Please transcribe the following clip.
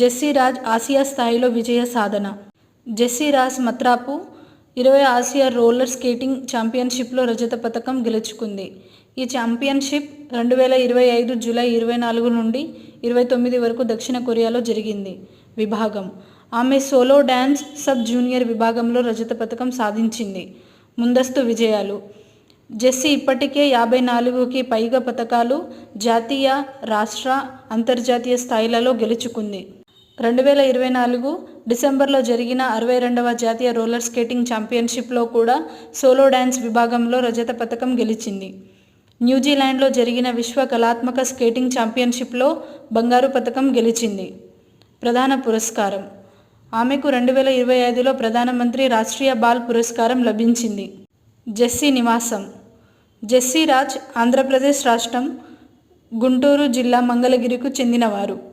Jessie Raj Asia స్థాయిలో విజయ సాధన. Jessie Raj మత్రాపు ఇరవై Asia roller skating ఛాంపియన్షిప్లో రజత పథకం గెలుచుకుంది. ఈ ఛాంపియన్షిప్ రెండు వేల ఇరవై ఐదు జూలై ఇరవై నాలుగు నుండి ఇరవై తొమ్మిది వరకు దక్షిణ కొరియాలో జరిగింది. విభాగం. ఆమె సోలో డ్యాన్స్ సబ్ జూనియర్ విభాగంలో రజత పథకం సాధించింది. ముందస్తు విజయాలు. జెస్సీ ఇప్పటికే యాభై నాలుగుకి పైగా పథకాలు జాతీయ రాష్ట్ర అంతర్జాతీయ స్థాయిలలో గెలుచుకుంది. రెండు వేల ఇరవై నాలుగు డిసెంబర్లో జరిగిన అరవై రెండవ జాతీయ రోలర్ స్కేటింగ్ ఛాంపియన్షిప్లో కూడా సోలో డ్యాన్స్ విభాగంలో రజత పథకం గెలిచింది. న్యూజిలాండ్లో జరిగిన విశ్వ కళాత్మక స్కేటింగ్ ఛాంపియన్షిప్లో బంగారు పథకం గెలిచింది. ప్రధాన పురస్కారం. ఆమెకు రెండు వేల ఇరవై ఐదులో ప్రధానమంత్రి రాష్ట్రీయ బాల్ పురస్కారం లభించింది. జెస్సీ నివాసం. జెస్సీ రాజ్ ఆంధ్రప్రదేశ్ రాష్ట్రం గుంటూరు జిల్లా మంగళగిరికు చెందినవారు.